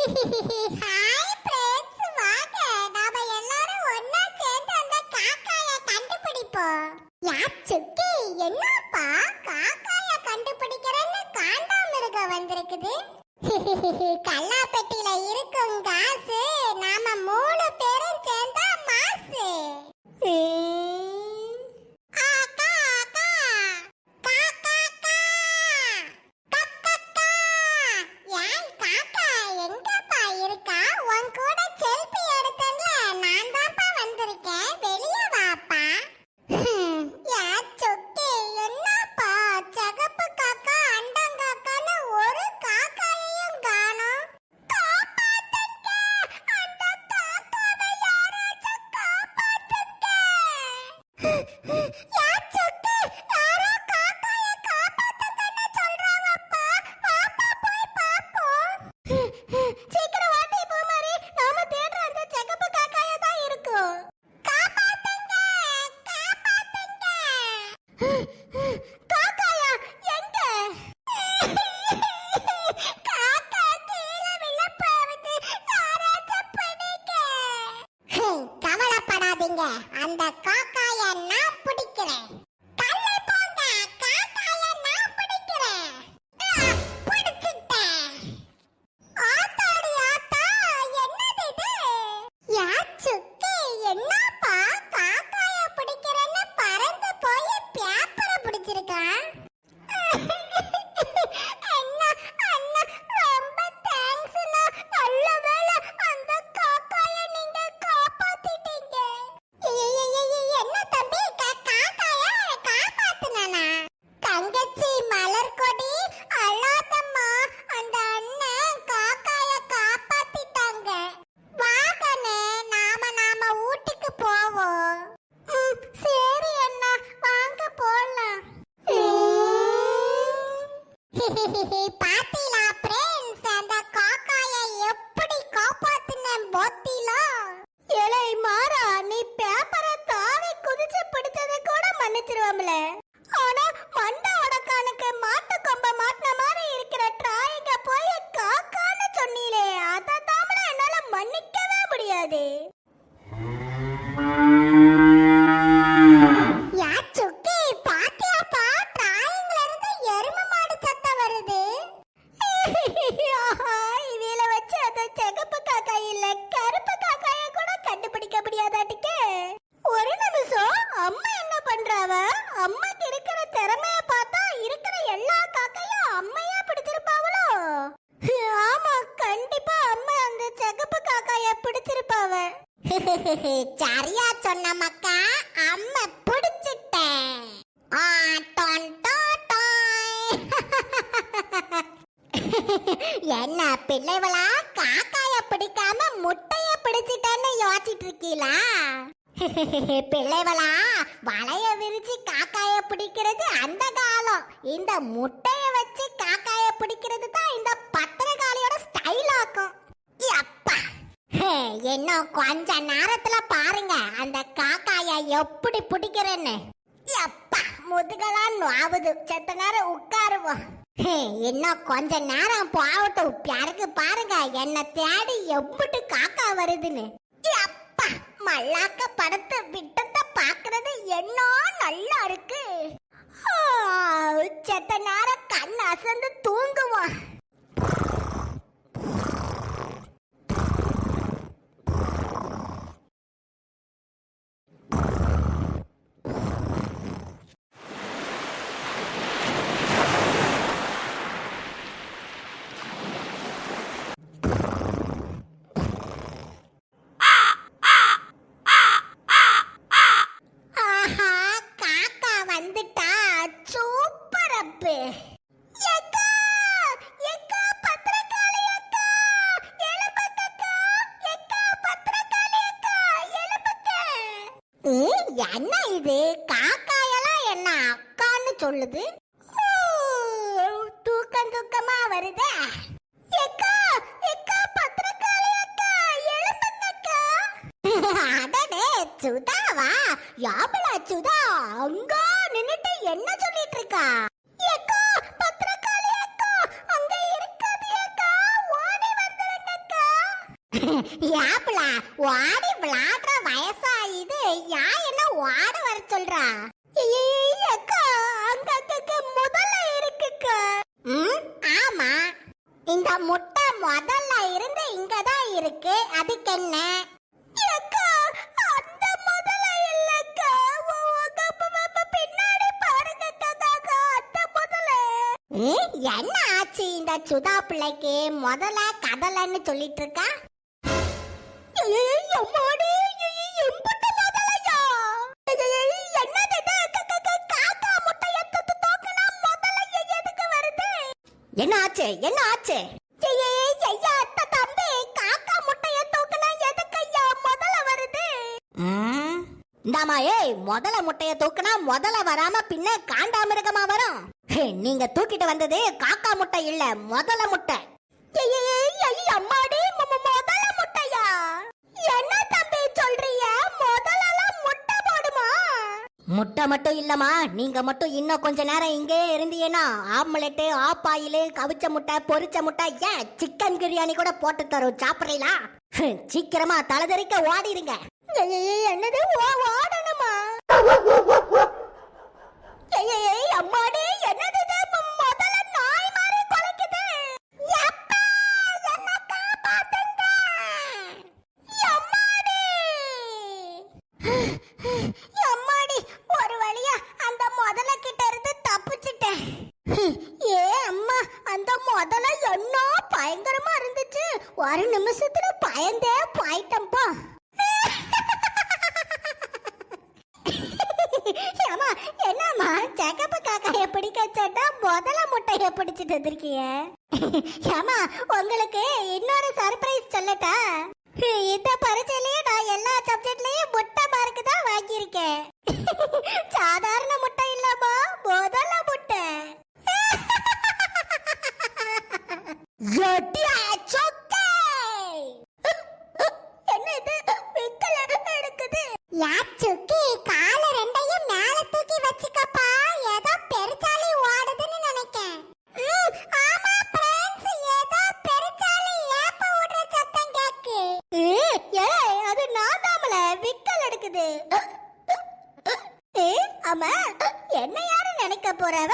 Hi friends வாங்க. நாம எல்லாரும் ஒண்ணா சேர்ந்து அந்த காக்காய கண்டுபிடிப்போம். யா சுக்கி என்னப்பா? காக்காய கண்டுபிடிக்கிறேன்னு காண்டாமிருகம் வந்திருக்குது. கல்லாப்பெட்டியில இருக்கும் காசு. அந்த காக்காய பாத்தீங்களா ஃப்ரெண்ட்ஸ் அந்த காக்காய எப்படி காப்பாத்துனேன் பாத்தீங்களா இலை மாறா நீ பேப்பரை தாவி குதிச்சு பிடிச்சதை கூட மன்னிச்சிருவோம்ல. ஆனா மண்டை உடக்கானுக்கு மாட்டு கொம்ப மாட்டின மாதிரி இருக்கிற டிராயிங்க போய் காக்கான்னு சொன்னீங்களே அதை தாமல என்னால மன்னிக்கவே முடியாது. சரியா சொன்ன மக்கா அம்மா பிடிச்சிட்டேன் என்ன பிள்ளைவளா காக்காய பிடிக்காம முட்டைய பிடிச்சிட்டேன்னு யோசிச்சிட்டு இருக்கீங்களா பிள்ளைவளா வலைய விரிச்சு காக்காய பிடிக்கிறது அந்த காலம். இந்த முட்டைய வச்சு காக்காய பிடிக்கிறது தான் இந்த இன்னும் கொஞ்ச நேரத்துல பாருங்க அந்த காக்காய எப்படி பிடிக்கிறேன்னு. எப்பா முதுகெல்லாம் நோவுது. செத்த நேரம் உட்காருவோம். இன்னும் கொஞ்ச நேரம் போகட்டும். பிறகு பாருங்க என்ன தேடி எப்படி காக்கா வருதுன்னு. அப்பா மல்லாக்க படத்தை விட்டத்தை பாக்குறது என்ன நல்லா இருக்கு. செத்த நேரம் கண் அசந்து தூங்குவோம். தப்பு என்ன இது? காக்காயெல்லாம் என்ன அக்கான்னு சொல்லுது? தூக்கம் தூக்கமா வருதே. எக்கா அடடே சுதாவா யாபலா சுதா அங்க நின்னுட்டு என்ன சொல்லிட்டு இருக்கா? யாப்ல வாடி விளாடுற வயசா இது யா என்ன வாட வர சொல்றா? அக்கா அங்க அங்க முதல்ல இருக்குக்கா. ம் ஆமா. இந்த முட்டை முதல்ல இருந்து இங்க தான் இருக்கு. அதுக்கு என்ன? அக்கா அந்த முதல்ல இல்லக்கா. பின்னாடி பாருங்க அந்த முதல்ல. என்ன ஆச்சு இந்த சுதா பிள்ளைக்கு? முதல்ல கதலன்னு சொல்லிட்டு இருக்கா? என்ன ஆச்சு? என்ன ஆச்சு? இந்தாமா ஏய் முதல முட்டைய தூக்குனா முதல வராம பின்ன காண்டாமிருகமா வரும். நீங்க தூக்கிட்டு வந்தது காக்கா முட்டை இல்ல முதல முட்டை. முட்டை மட்டும் இல்லம்மா. நீங்க மட்டும் இன்னும் கொஞ்ச நேரம் இங்கே இருந்தீங்கன்னா ஆம்லெட்டு ஆப்பாயிலு கவிச்ச முட்டை பொரிச்ச முட்டை ஏன் சிக்கன் பிரியாணி கூட போட்டு தரும். சாப்பிடுறீங்களா? சீக்கிரமா தலைதறிக்க ஓடிடுங்க. என்னது? ஓடணுமா? அம்மாடி. காக்காய முதல முட்டைய பிடிச்சிட்டு வந்திருக்கீங்க ஏமா உங்களுக்கு இன்னொரு சர்ப்ரைஸ் சொல்லட்டா? இந்த பரீட்சையிலயே நான் எல்லா சப்ஜெக்ட்லயும் முட்டை மார்க் தான் வாங்கியிருக்கேன். சாதாரண முட்டை இல்லம்மா முதல்ல முட்டை. என்ன இது? எடுக்குது. நான் விக்கல் எடுக்குது. ஏ அம்மா என்ன யாரு நினைக்க போறவ